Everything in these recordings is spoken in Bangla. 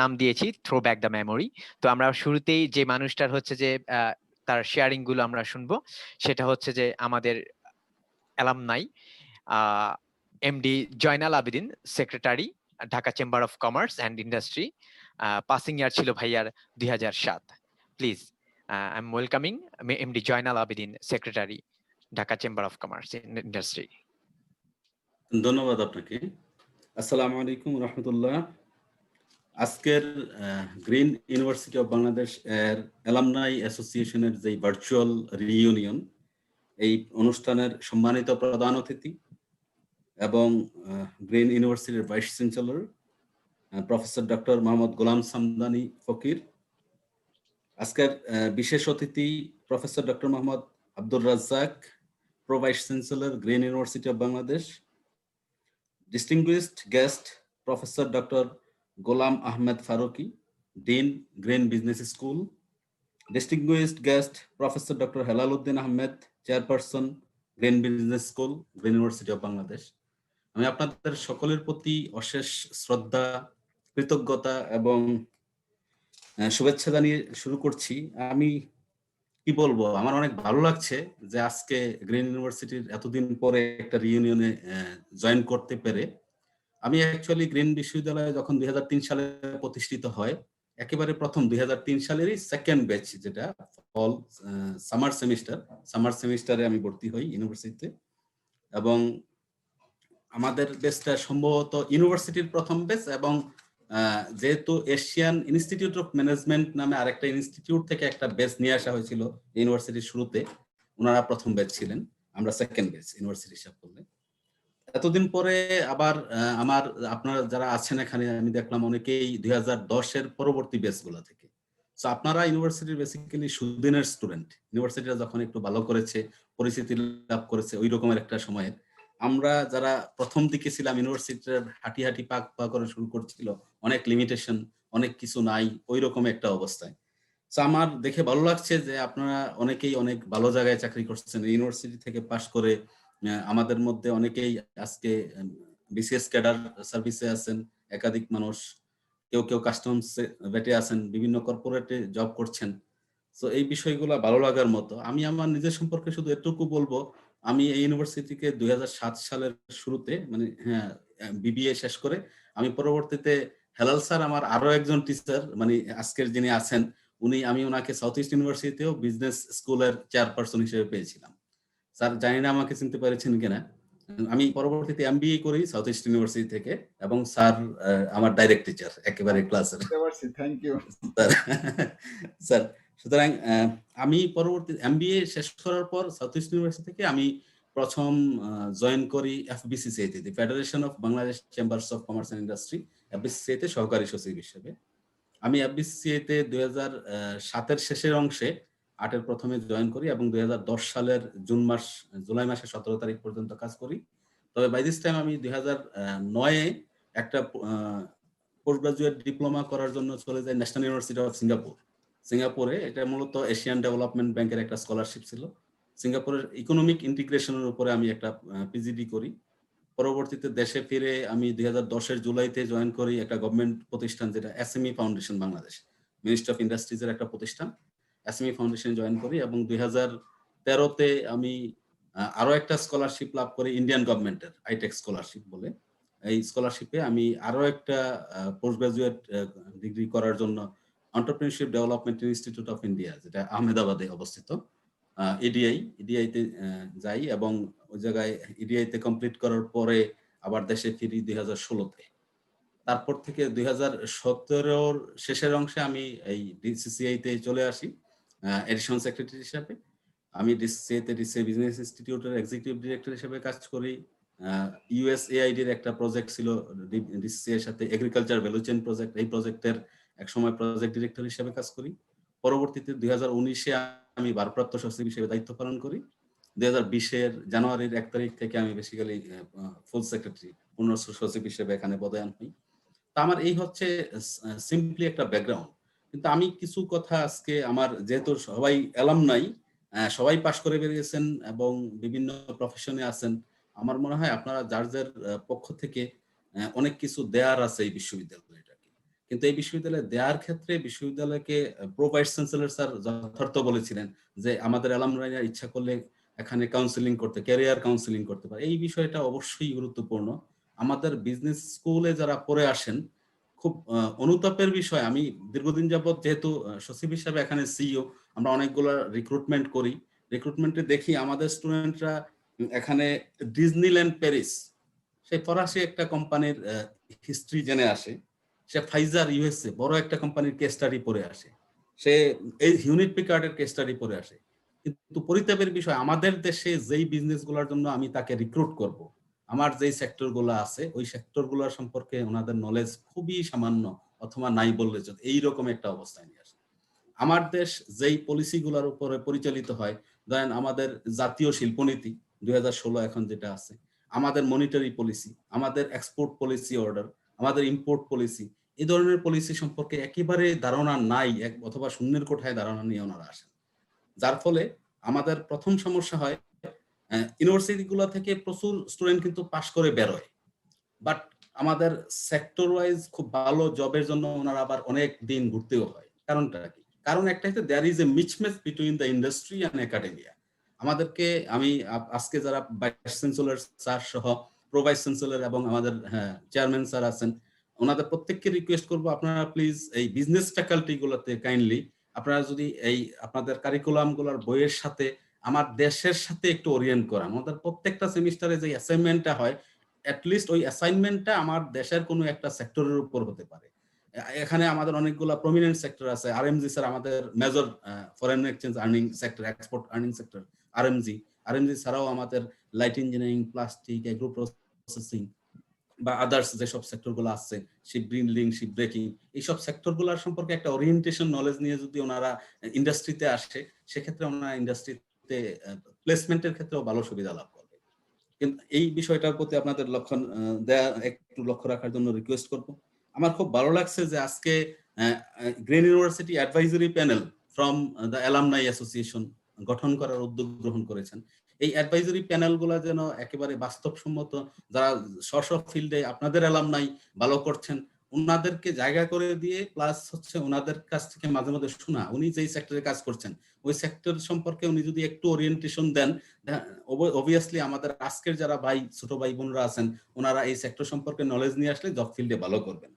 নাম দিয়েছি থ্রো ব্যাক দ্য মেমোরি তো আমরা শুরুতেই যে মানুষটার হচ্ছে যে তার শেয়ারিংগুলো আমরা শুনব, সেটা হচ্ছে যে আমাদের alumni MD Joynal Abedin secretary Dhaka chamber of commerce and industry passing year ছিল ভাইয়ার দুই হাজার সাত। Please I am welcoming MD Joynal Abedin secretary Dhaka chamber of commerce industry ধন্যবাদ আপনাকে। আসসালামু আলাইকুম রহমতুল্লাহ। আজকের গ্রিন ইউনিভার্সিটি অফ বাংলাদেশ এর অ্যালামনাই অ্যাসোসিয়েশনের যে ভার্চুয়াল রিইউনিয়ন, এই অনুষ্ঠানের সম্মানিত প্রধান অতিথি এবং গ্রিন ইউনিভার্সিটির vice chancellor professor doctor Mohammad Golam Samdani Fakir, আজকের বিশেষ অতিথি professor doctor Mohammad Abdur Razzaque, pro vice chancellor green university of Bangladesh, distinguished guest professor professor Golam Ahmed Faruki, dean green business school distinguished guest professor doctor Helaluddin Ahmed, chairperson green business school, green university of Bangladesh. আমি আপনাদের সকলের প্রতি অশেষ শ্রদ্ধা, কৃতজ্ঞতা এবং শুভেচ্ছা জানিয়ে শুরু করছি। আমি কি বলব? আমার অনেক ভালো লাগছে যে আজকে গ্রিন ইউনিভার্সিটির এতদিন পরে একটা রিউনিয়নে জয়েন করতে পেরে। আমি অ্যাকচুয়ালি গ্রিন বিশ্ববিদ্যালয়ে যখন দুই হাজার তিন সালে প্রতিষ্ঠিত হয়, একেবারে প্রথম দুই হাজার তিন সালেরই সেকেন্ড ব্যাচ যেটা ফল সামার সেমিস্টার সামার সেমিস্টারে আমি ভর্তি হই ইউনিভার্সিটিতে এবং আমাদের বেচটা সম্ভবত ইউনিভার্সিটির প্রথম বেচ এবং যেহেতু এশিয়ান ইনস্টিটিউট অফ ম্যানেজমেন্ট নামে আরেকটা ইনস্টিটিউট থেকে একটা বেচ নিয়ে আসা হয়েছিল ইউনিভার্সিটির শুরুতে, ওনারা প্রথম ব্যাচ ছিলেন। আমরা সেকেন্ড ব্যাচ ইউনিভার্সিটি হিসাব করলে এতদিন পরে আবার আমার, আপনারা যারা আছেন এখানে, আমি দেখলাম অনেকেই দুই হাজার দশের পরবর্তী ব্যাচগুলা থেকে। তো আপনারা ইউনিভার্সিটির বেসিক্যালি সুদিনের স্টুডেন্ট ইউনিভার্সিটিটা যখন একটু ভালো করেছে, পরিচিতি লাভ করেছে, ওই রকমের একটা সময়ের। আমরা যারা প্রথম দিকে ছিলাম ইউনিভার্সিটির হাঁটি হাঁটি পাক পা করে শুরু করছিল, অনেক লিমিটেশন অনেক কিছু নাই, ওই রকম একটা অবস্থায়। তো আমার দেখে ভালো লাগছে যে আপনারা অনেকেই অনেক ভালো জায়গায় চাকরি করছেন। ইউনিভার্সিটি থেকে পাশ করে আমাদের মধ্যে অনেকেই আজকে বিসিএস ক্যাডার সার্ভিসে আছেন, একাধিক মানুষ, কেউ কেউ কাস্টমস বেটে আছেন, বিভিন্ন কর্পোরেটে জব করছেন। তো এই বিষয়গুলো ভালো লাগার মতো। আমি আমার নিজের সম্পর্কে শুধু এটুকু বলব, আমি এই ইউনিভার্সিটিকে দুই হাজার সাত সালের শুরুতে মানে হ্যাঁ বিবিএ শেষ করে, আমি পরবর্তীতে হেলাল স্যার আমার আরও একজন টিচার মানে আজকের যিনি আছেন, উনি আমি ওনাকে সাউথ ইস্ট ইউনিভার্সিটিতেও বিজনেস স্কুলের চেয়ারপারসন হিসেবে পেয়েছিলাম। স্যার জানি না আমাকে চিনতে পেরেছেন কিনা। আমি পরবর্তীতে এমবিএ করি সাউথ ইস্ট ইউনিভার্সিটি থেকে এবং স্যার আমার ডাইরেক্ট টিচার একেবারে ক্লাসের থ্যাংক ইউ স্যার স্যার সুতরাং আমি পরবর্তী এমবিএ শেষ করার পর সাউথ ইস্ট ইউনিভার্সিটি থেকে আমি প্রথম জয়েন করি এফবিসিসিআই তে federation of Bangladesh chambers of commerce and industry FBCCI তে সহকারী সচিব হিসেবে। আমি এফবিসিসিআই তে দুই হাজার সাতের শেষের অংশে আটের প্রথমে জয়েন করি এবং দুই হাজার দশ সালের জুন মাস, জুলাই মাসের সতেরো তারিখ পর্যন্ত কাজ করি। তবে বাই দিস টাইম আমি দুই হাজার নয়ে একটা পোস্ট গ্রাজুয়েট ডিপ্লোমা করার জন্য চলে যাই ন্যাশনাল ইউনিভার্সিটি অফ সিঙ্গাপুর সিঙ্গাপুরে এটা মূলত এশিয়ান ডেভেলপমেন্ট ব্যাংকের একটা স্কলারশিপ ছিল। সিঙ্গাপুরের ইকোনমিক ইন্টিগ্রেশনের উপরে আমি একটা পিজিডি করি। পরবর্তীতে দেশে ফিরে আমি দুই হাজার দশের জুলাইতে জয়েন করি একটা গভর্নমেন্ট প্রতিষ্ঠান যেটা SME foundation Bangladesh ministry of ইন্ডাস্ট্রিজের একটা প্রতিষ্ঠান। এসএমই ফাউন্ডেশন জয়েন করি এবং দুই হাজার তেরোতে আমি আহ, আরও একটা স্কলারশিপ লাভ করি ইন্ডিয়ান গভর্নমেন্টের আইটেক স্কলারশিপ বলে। এই স্কলারশিপে আমি আরও একটা পোস্ট গ্রাজুয়েট ডিগ্রি করার জন্য entrepreneurship development institute of India যেটা আহমেদাবাদে অবস্থিত ইডিআই ইডিআইতে যাই এবং ওই জায়গায় ইডিআইতে কমপ্লিট করার পরে আবার দেশে ফিরি দুই হাজার ষোলোতে। তারপর থেকে দুই হাজার সতেরোর শেষের অংশে আমি এই ডিসিসিআই তে চলে আসি। এডিশন সেক্রেটারি হিসাবে। আমি ডিসিসিআই তে ডিসিআই বিজনেস ইনস্টিটিউটের এক্সিকিউটিভ ডিরেক্টর হিসেবে কাজ করি। ইউএসএআইডির একটা প্রজেক্ট ছিল ডিসিসি এর সাথে এগ্রিকালচার ভ্যালু চেইন প্রজেক্ট এই প্রজেক্টের এক সময় প্রজেক্ট ডিরেক্টর হিসেবে কাজ করি। পরবর্তীতে দুই উনিশে আমি ভারপ্রাপ্ত সচিব হিসেবে দায়িত্ব পালন করি। দুই হাজার বিশের জানুয়ারির এক তারিখ থেকে আমি বেসিক্যালি ফুল সেক্রেটারি পূর্ণ সচিব হিসেবে এখানে পদায়ন হই। তা আমার এই হচ্ছে সিম্পলি একটা ব্যাকগ্রাউন্ড কিন্তু আমি কিছু কথা আজকে আমার, যেহেতু সবাই এলাম নাই সবাই পাশ করে বেরিয়েছেন এবং বিভিন্ন প্রফেশনে আছেন, আমার মনে হয় আপনারা যার যার পক্ষ থেকে অনেক কিছু দেয়ার আছে এই বিশ্ববিদ্যালয়টাকে। কিন্তু এই বিশ্ববিদ্যালয়ে দেয়ার ক্ষেত্রে বিশ্ববিদ্যালয়কে প্রো ভাইস চ্যান্সেলর স্যার যথার্থ বলেছিলেন যে আমাদের অ্যালামনাইরা ইচ্ছা করলে এখানে কাউন্সিলিং করতে ক্যারিয়ার কাউন্সিলিং করতে পারে। এই বিষয়টা অবশ্যই গুরুত্বপূর্ণ। আমাদের বিজনেস স্কুলে যারা পড়ে আসেন খুব অনুতাপের বিষয়। আমি দীর্ঘদিন যাবৎ যেহেতু সচিব হিসাবে এখানে সিইও আমরা অনেকগুলো রিক্রুটমেন্ট করি। রিক্রুটমেন্টে দেখি আমাদের স্টুডেন্টরা এখানে ডিজনিল্যান্ড প্যারিস সেই ফরাসি একটা কোম্পানির হিস্ট্রি জেনে আসে। সে ফাইজার ইউএসএ বড় একটা কোম্পানির কেস স্টাডি পড়ে আসে। সে এই ইউনিট পিকার্ডের কেস স্টাডি পড়ে আসে। কিন্তু পরিতাপের বিষয়, আমাদের দেশে যেই বিজনেসগুলোর জন্য আমি তাকে রিক্রুট করব আমার যেই সেক্টরগুলো আছে, ওই সেক্টরগুলোর সম্পর্কে ওনাদের নলেজ খুবই সামান্য অথবা নাই বললে এইরকম একটা অবস্থায় নিয়ে আসে। আমার দেশ যেই পলিসি গুলোর উপরে পরিচালিত হয়, ধরেন আমাদের জাতীয় শিল্পনীতি, দুই এখন যেটা আছে, আমাদের মনিটারি পলিসি আমাদের এক্সপোর্ট পলিসি অর্ডার আমাদের ইম্পোর্ট পলিসি এই ধরনের পলিসি সম্পর্কে একেবারে ধারণা নাই অথবা শূন্যের কোঠায় ধারণা নিয়ে ওনারা আসেন। যার ফলে আমাদের প্রথম সমস্যা হয় ইউনিভার্সিটি গুলো থেকে প্রচুর স্টুডেন্ট কিন্তু পাশ করে বেরোয়। বাট আমাদের সেক্টর ওয়াইজ খুব ভালো জবের জন্য ওনারা আবার অনেক দিন ঘুরতেও হয়। কারণটা কি? কারণ একটা হচ্ছে there is a mismatch between the industry and academia আমাদেরকে, আমি আজকে যারা ভাইস চ্যান্সেলর স্যার সহ প্রো ভাইস চ্যান্সেলর এবং আমাদের চেয়ারম্যান স্যার আছেন, ওনাদের প্রত্যেককে রিকোয়েস্ট করব, আপনারা প্লিজ এই বিজনেস ফ্যাকাল্টি গুলোতে কাইন্ডলি আপনারা যদি এই, আপনাদের কারিকুলামগুলোর বইয়ের সাথে আমার দেশের সাথে একটু ওরিয়েন্ট করা আমাদের প্রত্যেকটা সেমিস্টারে যে অ্যাসাইনমেন্টটা হয় অ্যাটলিস্ট ওই অ্যাসাইনমেন্টটা আমার দেশের কোনো একটা সেক্টরের উপর হতে পারে। এখানে আমাদের অনেকগুলো প্রমিনেন্ট সেক্টর আছে। আরএমজি স্যার আমাদের major foreign exchange earning sector export earning sector R MG RMG RMG ছাড়াও আমাদের light engineering plastic agro processing বা আদার্স যেসব সেক্টরগুলো আছে শিপ বিল্ডিং শিপ ব্রেকিং এইসব সেক্টরগুলোর সম্পর্কে একটা ওরিয়েন্টেশন নলেজ নিয়ে যদি ওনারা ইন্ডাস্ট্রিতে আসে, সেক্ষেত্রে ওনারা ইন্ডাস্ট্রিতে প্লেসমেন্টের ক্ষেত্রেও ভালো সুবিধা লাভ করবে। কিন্তু এই বিষয়টার প্রতি আপনাদের লক্ষণ দেয়া, একটু লক্ষ্য রাখার জন্য রিকোয়েস্ট করব। আমার খুব ভালো লাগছে যে আজকে green university advisory panel from the alumni association গঠন করার উদ্যোগ গ্রহণ করেছেন। এই অ্যাডভাইজরি প্যানেলগুলো যেন একেবারে বাস্তবসম্মত, যারা স্ব ফিল্ডে আপনাদের অ্যালাম নাই ভালো করছেন ওনাদেরকে জায়গা করে দিয়ে প্লাস হচ্ছে ওনাদের কাছ থেকে মাঝে মাঝে শোনা। উনি যেই সেক্টরে কাজ করছেন, ওই সেক্টর সম্পর্কে উনি যদি একটু ওরিয়েন্টেশন দেন অবভিয়াসলি আমাদের আজকের যারা ভাই, ছোট ভাই বোনরা আছেন, ওনারা এই সেক্টর সম্পর্কে নলেজ নিয়ে আসলে জব ফিল্ডে ভালো করবেন।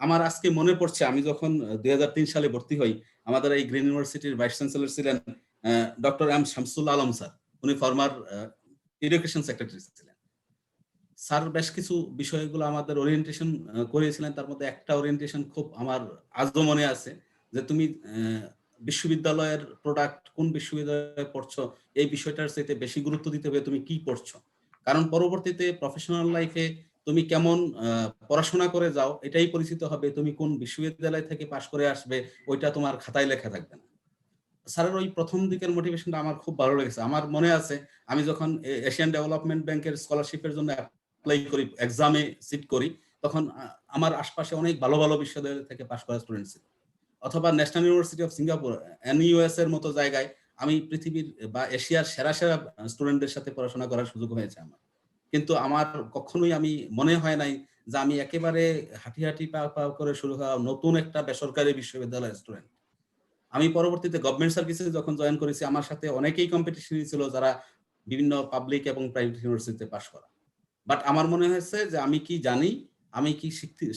আমার আজকে মনে পড়ছে, আমি যখন দুই হাজার তিন সালে ভর্তি হই, আমাদের এই গ্রিন ইউনিভার্সিটির ভাইস চ্যান্সেলর ছিলেন doctor M Shamsul Alam sir. উনি ফর্মার এডুকেশন সেক্রেটারি ছিলেন। স্যার বেশ কিছু বিষয়গুলো আমাদের ওরিয়েন্টেশন করিয়েছিলেন। তার মধ্যে একটা ওরিয়েন্টেশন খুব আমার আজও মনে আছে যে তুমি বিশ্ববিদ্যালয়ের প্রোডাক্ট কোন বিশ্ববিদ্যালয়ে পড়ছো, এই বিষয়টার চাইতে বেশি গুরুত্ব দিতে হবে তুমি কি পড়ছো। কারণ পরবর্তীতে প্রফেশনাল লাইফে তুমি কেমন পড়াশোনা করে যাও, এটাই পরিচিত হবে তুমি কোন বিশ্ববিদ্যালয় থেকে পাশ করে আসবে, ওইটা তোমার খাতায় লেখা থাকবে না। স্যারের ওই প্রথম দিকের মোটিভেশনটা আমার খুব ভালো লেগেছে। আমার মনে আছে, আমি যখন এশিয়ান ডেভেলপমেন্ট ব্যাংকের স্কলারশিপের জন্য অ্যাপ্লাই করি এক্সামে সিট করি, তখন আমার আশপাশে অনেক ভালো ভালো বিশ্ববিদ্যালয় থেকে পাশ করা স্টুডেন্ট ছিল। অথবা national university of Singapore NUS এর মতো জায়গায় আমি পৃথিবীর, বা এশিয়ার সেরা সেরা স্টুডেন্টদের সাথে পড়াশোনা করার সুযোগ হয়েছে আমার। কিন্তু আমার কখনোই আমি মনে হয় নাই যে আমি একেবারে হাঁটি হাঁটি পা পা করে শুরু হওয়া নতুন একটা বেসরকারি বিশ্ববিদ্যালয়ের স্টুডেন্ট আমি পরবর্তীতে গভর্নমেন্ট সার্ভিসে যখন জয়েন করেছি, আমার সাথে অনেকেই কম্পিটিশন ছিল যারা বিভিন্ন পাবলিক এবং প্রাইভেট ইউনিভার্সিটিতে পাশ করা। বাট আমার মনে হয়েছে যে আমি কি জানি, আমি কি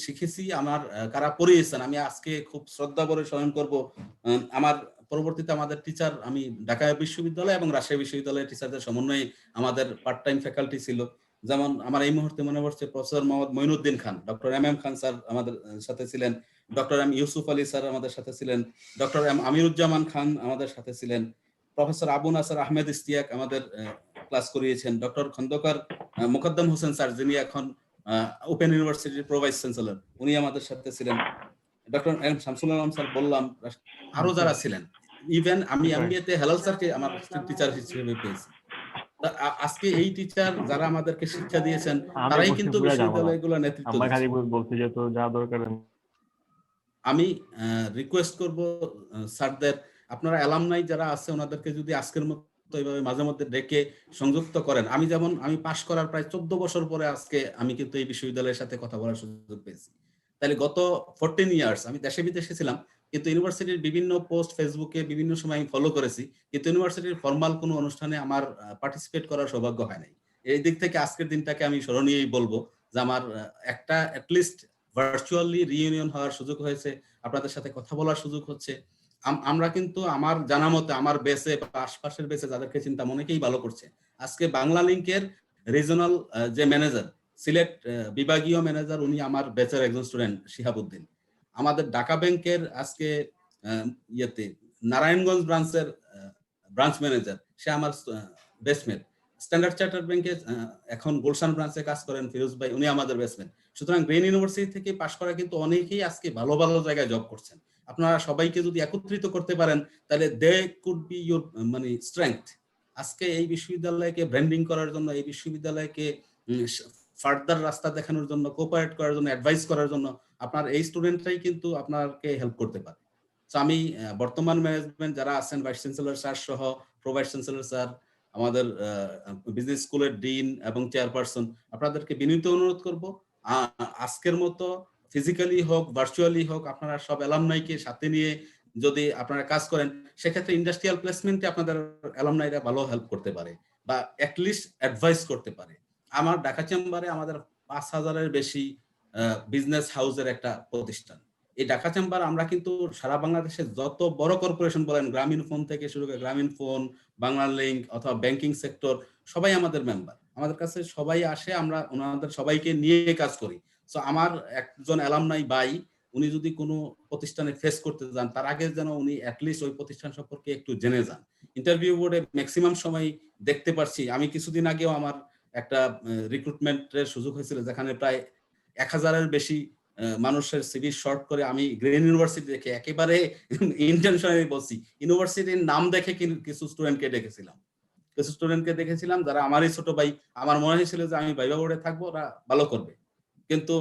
শিখেছি, আমার কারা পড়িয়েছেন, আমি আজকে খুব শ্রদ্ধা করে স্মরণ করব। আমার পরবর্তীতে আমাদের টিচার আমি ঢাকা বিশ্ববিদ্যালয় এবং রাজশাহী বিশ্ববিদ্যালয়ের টিচারদের সমন্বয়ে আমাদের পার্ট টাইম ফ্যাকাল্টি ছিল। যেমন আমার এই মুহূর্তে মনে পড়ছে professor Mohammad Moinuddin Khan doctor M M Khan sir আমাদের সাথে ছিলেন। Doctor M Yusuf Ali sir আমাদের সাথে ছিলেন। ডক্টর এম আমিরুজ্জামান খান আমাদের সাথে ছিলেন। প্রফেসর আবু নাসার আহমেদ ইস্তিয়াক আমাদের ক্লাস করিয়েছেন ডক্টর খন্দকার মোকদ্দম হোসেন স্যার যিনি এখন ওপেন ইউনিভার্সিটির প্রোভাইস চ্যান্সেলর উনি আমাদের সাথে ছিলেন। Doctor M Shamsul Alam sir বললাম আরও যারা ছিলেন ইভেন আমি এমবিএ তে হেলাল স্যারকে আমার টিচার হিসেবে পেয়েছি। আজকে এই টিচার যারা আমাদেরকে শিক্ষা দিয়েছেন তারাই কিন্তু বিশ্ববিদ্যালয়গুলো নেতৃত্ব যে তো যা দরকার আমি রিকোয়েস্ট করব স্যারদের আপনারা অ্যালামনাই যারা আছে ওনাদেরকে যদি আজকের মতো এইভাবে মাঝে মধ্যে ডেকে সংযুক্ত করেন। আমি যেমন, আমি পাশ করার প্রায় চোদ্দ বছর পরে আজকে আমি কিন্তু এই বিশ্ববিদ্যালয়ের সাথে কথা বলার সুযোগ পেয়েছি। তাহলে গত ফোরটিন ইয়ার্স আমি দেশে বিদেশে ছিলাম, কিন্তু ইউনিভার্সিটির বিভিন্ন পোস্ট ফেসবুকে বিভিন্ন সময় আমি ফলো করেছি, কিন্তু ইউনিভার্সিটির ফর্মাল কোনো অনুষ্ঠানে আমার পার্টিসিপেট করার সৌভাগ্য হয় নাই। এই দিক থেকে আজকের দিনটাকে আমি স্মরণীয়ই বলব যে আমার একটা অ্যাটলিস্ট ভার্চুয়ালি রিইউনিয়ন হওয়ার সুযোগ হয়েছে, আপনাদের সাথে কথা বলার সুযোগ হচ্ছে। আমরা কিন্তু আমার জানা মতে, আমার বেসে বা আশপাশের বেসে যাদেরকে চিন্তা অনেকেই ভালো করছে। আজকে বাংলা লিংকের রিজনাল যে ম্যানেজার সিলেট বিভাগীয় ম্যানেজার উনি আমার বেচের একজন স্টুডেন্ট শিহাবুদ্দিন। আমাদের ঢাকা ব্যাংকের আজকে ইয়েতে, নারায়ণগঞ্জ ব্রাঞ্চের ব্রাঞ্চ ম্যানেজার সে আমার বেসমেন্ট স্ট্যান্ডার্ড চার্টার ব্যাংকে এখন গুলশান ব্রাঞ্চে কাজ করেন ফিরোজ ভাই, উনি আমাদের বেসমেন্ট সুতরাং গ্রেন ইউনিভার্সিটি থেকে পাশ করা কিন্তু অনেকেই আজকে ভালো ভালো জায়গায় জব করছেন। আপনারা সবাইকে যদি একত্রিত করতে পারেন, তাহলে দে কুড বি ইউর মানে স্ট্রেংথ আজকে এই বিশ্ববিদ্যালয়কে ব্র্যান্ডিং করার জন্য, এই বিশ্ববিদ্যালয়কে ফার্দার রাস্তা দেখানোর জন্য কোপারেট করার জন্য অ্যাডভাইস করার জন্য আপনার এই স্টুডেন্টরাই কিন্তু আপনাকে হেল্প করতে পারে। তো আমি বর্তমান ম্যানেজমেন্ট যারা আছেন ভাইস চ্যান্সেলর স্যার সহ প্রোভাইস চ্যান্সেলর স্যার আমাদের বিজনেস স্কুলের ডিন এবং চেয়ারপারসন আপনাদেরকে বিনীত অনুরোধ করব আজকের মতো ফিজিক্যালি হোক ভার্চুয়ালি হোক, আপনারা সব অ্যালামনাইকে সাথে নিয়ে যদি আপনারা কাজ করেন, সেক্ষেত্রে ইন্ডাস্ট্রিয়াল প্লেসমেন্টে আপনাদের অ্যালামনাইরা ভালো হেল্প করতে পারে বা অ্যাটলিস্ট অ্যাডভাইস করতে পারে। আমার ঢাকা চেম্বারে আমাদের পাঁচ হাজারের বেশি বিজনেস হাউসের একটা প্রতিষ্ঠান। এই ঢাকা চেম্বার আমরা কিন্তু সারা বাংলাদেশে যত বড় কর্পোরেশন বলেন, গ্রামীণ ফোন থেকে শুরু করে গ্রামীণ ফোন বাংলা লিঙ্ক অথবা ব্যাংকিং সেক্টর, সবাই আমাদের মেম্বার আমাদের কাছে সবাই আসে, আমরা ওনাদের সবাইকে নিয়ে কাজ করি। সো আমার একজন অ্যালামনাই বাই উনি যদি কোনো প্রতিষ্ঠানে ফেস করতে যান, তার আগে যেন উনি অ্যাটলিস্ট ওই প্রতিষ্ঠান সম্পর্কে একটু জেনে যান। ইন্টারভিউ বোর্ডে ম্যাক্সিমাম সময় দেখতে পারছি। আমি কিছুদিন আগেও আমার একটা রিক্রুটমেন্টের সুযোগ হয়েছিল, যেখানে প্রায় এক হাজারের বেশি মানুষের সিভি শর্ট করে আমি গ্রেন ইউনিভার্সিটি দেখে একেবারে ইন্টেনশনালি বলছি ইউনিভার্সিটির নাম দেখে কিছু স্টুডেন্টকে ডেকেছিলাম কিছু স্টুডেন্টকে দেখেছিলাম যারা আমারই ছোট ভাই, আমার মনে হয়েছিল যে আমি ভাইবা বোর্ডে থাকব, ওরা ভালো করবে। কিন্তু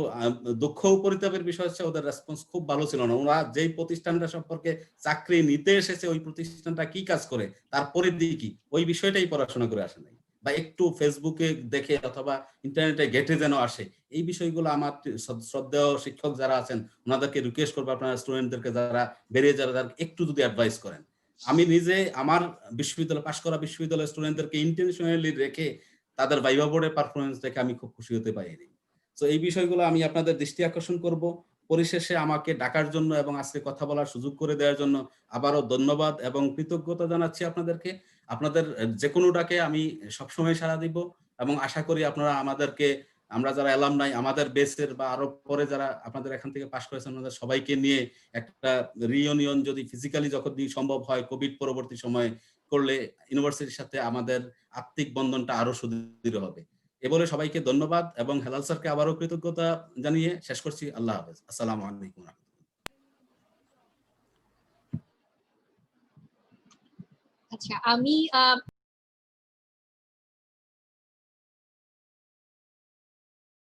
দুঃখ পরিতাপের বিষয় হচ্ছে ওদের রেসপন্স খুব ভালো ছিল না। ওরা যেই প্রতিষ্ঠানটা সম্পর্কে চাকরি নিতে এসেছে, ওই প্রতিষ্ঠানটা কি কাজ করে তার পরিধি কি? ওই বিষয়টাই পড়াশোনা করে আসে নাই। বা একটু ফেসবুকে দেখে অথবা ইন্টারনেটে গেটে যেন আসে, এই বিষয়গুলো আমার শ্রদ্ধ- শ্রদ্ধেয় শিক্ষক যারা আছেন, ওনাদেরকে রিকোয়েস্ট করব আপনারা স্টুডেন্টদেরকে যারা বেরিয়ে যারা তারা একটু যদি অ্যাডভাইস করেন। আমি নিজে আমার বিশ্ববিদ্যালয়, পাশ করা বিশ্ববিদ্যালয়ের স্টুডেন্টদেরকে ইন্টেনশনালি রেখে তাদের ভাইবা বোর্ডের পারফরমেন্স দেখে আমি খুব খুশি হতে পারিনি তো এই বিষয়গুলো আমি আপনাদের দৃষ্টি আকর্ষণ করব। পরিশেষে আমাকে ডাকার জন্য এবং আজকে কথা বলার সুযোগ করে দেওয়ার জন্য আবারও ধন্যবাদ এবং কৃতজ্ঞতা জানাচ্ছি আপনাদেরকে। আপনাদের যে কোনো ডাকে আমি সবসময় সাড়া দিব এবং আশা করি আপনারা আমাদেরকে, আমরা যারা এলাম নাই আমাদের বেসের বা আরও পরে যারা আপনাদের এখান থেকে পাশ করেছেন আমাদের সবাইকে নিয়ে একটা রিইউনিয়ন যদি ফিজিক্যালি যখন সম্ভব হয় কোভিড পরবর্তী সময়ে করলে ইউনিভার্সিটির সাথে আমাদের আত্মিক বন্ধনটা আরও সুদৃঢ় হবে। এ বলে সবাইকে ধন্যবাদ এবং হেলাল স্যারকে আবারও কৃতজ্ঞতা জানিয়ে শেষ করছি। আল্লাহ হাফেজ। আসসালামু আলাইকুম Cacha. A mí, ah,